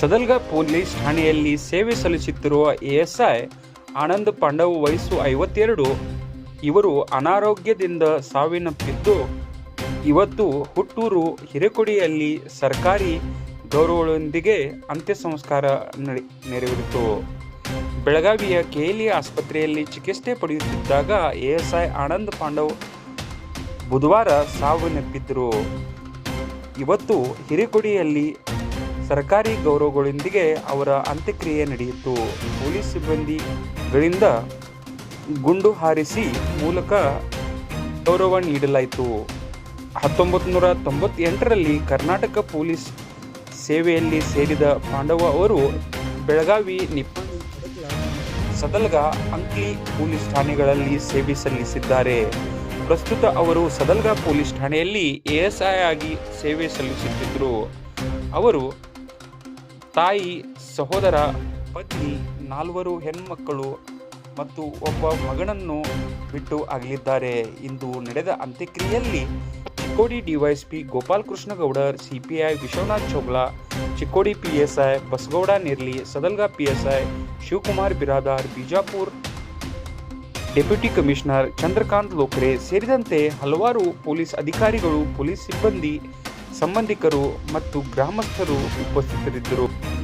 Sadalga police ಠಾಣೆಯಲ್ಲಿ ಸೇವೆ ಸಲ್ಲಿಸುತ್ತಿರುವ ಎಎಸ್ಐ ಆನಂದ್ ಪಾಂಡವ್ ವಯಸ್ಸು ಐವತ್ತೆರಡು. ಇವರು ಅನಾರೋಗ್ಯದಿಂದ ಸಾವಿನಪ್ಪಿದ್ದು, ಇವತ್ತು ಹುಟ್ಟೂರು ಹಿರೇಕೊಡಿಯಲ್ಲಿ ಸರ್ಕಾರಿ ಗೌರವಗಳೊಂದಿಗೆ ಅಂತ್ಯ ಸಂಸ್ಕಾರ ನೆರವೇರಿತು. ಬೆಳಗಾವಿಯ ಕೆಎಲಿ ಆಸ್ಪತ್ರೆಯಲ್ಲಿ ಚಿಕಿತ್ಸೆ ಪಡೆಯುತ್ತಿದ್ದಾಗ ಎಎಸ್ಐ ಆನಂದ್ ಪಾಂಡವ್ ಬುಧವಾರ ಸಾವನ್ನಪ್ಪಿದ್ದರು ಇವತ್ತು ಹಿರೇಕೊಡಿಯಲ್ಲಿ ಸರ್ಕಾರಿ ಗೌರವಗಳೊಂದಿಗೆ ಅವರ ಅಂತ್ಯಕ್ರಿಯೆ ನಡೆಯಿತು. ಪೊಲೀಸ್ ಸಿಬ್ಬಂದಿಗಳಿಂದ ಗುಂಡು ಹಾರಿಸಿ ಮೂಲಕ ಗೌರವ ನೀಡಲಾಯಿತು. ಹತ್ತೊಂಬತ್ತು ನೂರ ತೊಂಬತ್ತೆಂಟರಲ್ಲಿ ಕರ್ನಾಟಕ ಪೊಲೀಸ್ ಸೇವೆಯಲ್ಲಿ ಸೇರಿದ ಪಾಂಡವ ಅವರು ಬೆಳಗಾವಿ ನಿಪ್ಪಾಣಿ ಸದಲ್ಗ ಅಂಕ್ಲಿ ಪೊಲೀಸ್ ಠಾಣೆಗಳಲ್ಲಿ ಸೇವೆ ಸಲ್ಲಿಸಿದ್ದಾರೆ. ಪ್ರಸ್ತುತ ಅವರು ಸದಲ್ಗ ಪೊಲೀಸ್ ಠಾಣೆಯಲ್ಲಿ ಎಎಸ್ಐ ಆಗಿ ಸೇವೆ ಸಲ್ಲಿಸುತ್ತಿದ್ದರು. ಅವರು ತಾಯಿ ಸಹೋದರ ಪತ್ನಿ ನಾಲ್ವರು ಹೆಣ್ಮಕ್ಕಳು ಮತ್ತು ಒಬ್ಬ ಮಗನನ್ನು ಬಿಟ್ಟು ಅಗಲಿದ್ದಾರೆ. ಇಂದು ನಡೆದ ಅಂತ್ಯಕ್ರಿಯೆಯಲ್ಲಿ Chikkodi DYSP Gopal Krishna Gowdar CPI Vishwanath Chogla, Chikkodi PSI Basagouda Nirli, Sadalga PSI Shivakumar Biradar, Bijapur deputy commissioner Chandrakant Lokre ಸೇರಿದಂತೆ ಹಲವಾರು ಪೊಲೀಸ್ ಅಧಿಕಾರಿಗಳು, ಪೊಲೀಸ್ ಸಿಬ್ಬಂದಿ ಸಂಬಂಧಿಕರು ಮತ್ತು ಗ್ರಾಮಸ್ಥರು ಉಪಸ್ಥಿತರಿದ್ದರು.